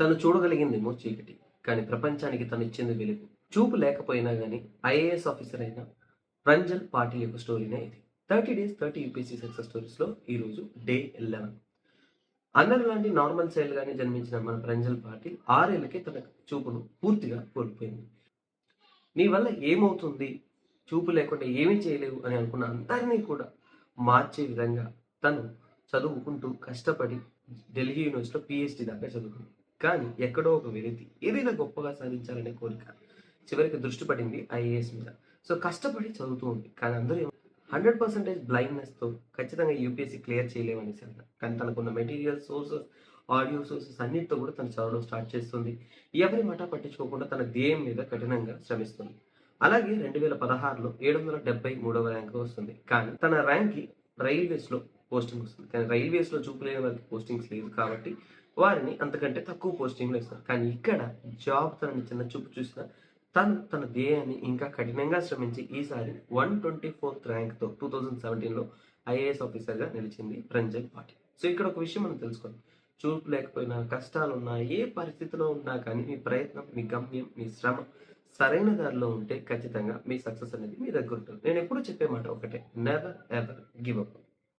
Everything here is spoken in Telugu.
తను చూడగలిగిందేమో చీకటి కానీ ప్రపంచానికి తను ఇచ్చింది వెలుగు. చూపు లేకపోయినా కానీ ఐఏఎస్ ఆఫీసర్ అయిన రంజన్ పాటిల్ యొక్క స్టోరీనే ఇది. Thirty days thirty UPSC success స్టోరీస్లో ఈరోజు డే ఎలెవెన్. అందరి లాంటి నార్మల్ చైల్డ్ గానే జన్మించిన మన రంజన్ పాటిల్ ఆరేళ్ళకే తన చూపును పూర్తిగా కోల్పోయింది. నీ వల్ల ఏమవుతుంది? చూపు లేకుండా ఏమీ చేయలేవు అని అనుకున్న అందరినీ కూడా మార్చే విధంగా తను చదువుకుంటూ కష్టపడి ఢిల్లీ యూనివర్సిటీలో పిహెచ్డి దాకా చదువుకుంది. కానీ ఎక్కడో ఒక వ్యక్తి ఏదైనా గొప్పగా సాధించాలనే కోరిక చివరికి దృష్టి పడింది ఐఏఎస్ మీద. సో కష్టపడి చదువుతూ ఉంది కానీ అందరూ హండ్రెడ్ పర్సెంటేజ్ బ్లైండ్నెస్తో ఖచ్చితంగా యూపీఎస్సీ క్లియర్ చేయలేమనేసి అంటారు కానీ తనకున్న మెటీరియల్ సోర్సెస్ ఆడియో సోర్సెస్ అన్నిటితో కూడా తను చదవడం స్టార్ట్ చేస్తుంది. ఎవరి మాట పట్టించుకోకుండా తన ధ్యేయం మీద కఠినంగా శ్రమిస్తుంది. అలాగే రెండు వేల పదహారులో ఏడు వందల డెబ్బై మూడవ ర్యాంక్ వస్తుంది. కానీ తన ర్యాంక్కి రైల్వేస్లో పోస్టింగ్ వస్తుంది. కానీ రైల్వేస్లో చూపులేని వారికి పోస్టింగ్స్ లేదు కాబట్టి వారిని అంతకంటే తక్కువ పోస్టింగ్లు ఇస్తారు. కానీ ఇక్కడ జాబ్ తనని చిన్న చూపు చూసిన తను తన ధ్యేయాన్ని ఇంకా కఠినంగా శ్రమించి ఈసారి వన్ ట్వంటీ ఫోర్త్ ర్యాంక్తో టూ థౌజండ్ సెవెంటీన్లో ఐఏఎస్ ఆఫీసర్గా నిలిచింది రంజన్ పాటిల్. సో ఇక్కడ ఒక విషయం మనం తెలుసుకోండి చూపు లేకపోయినా కష్టాలు ఉన్నా ఏ పరిస్థితిలో ఉన్నా కానీ మీ ప్రయత్నం మీ గమ్యం మీ శ్రమ సరైన దారిలో ఉంటే ఖచ్చితంగా మీ సక్సెస్ అనేది మీ దగ్గర ఉంటుంది. నేను ఎప్పుడు చెప్పే మాట ఒకటే నెవర్ ఎవర్ గివ్ అప్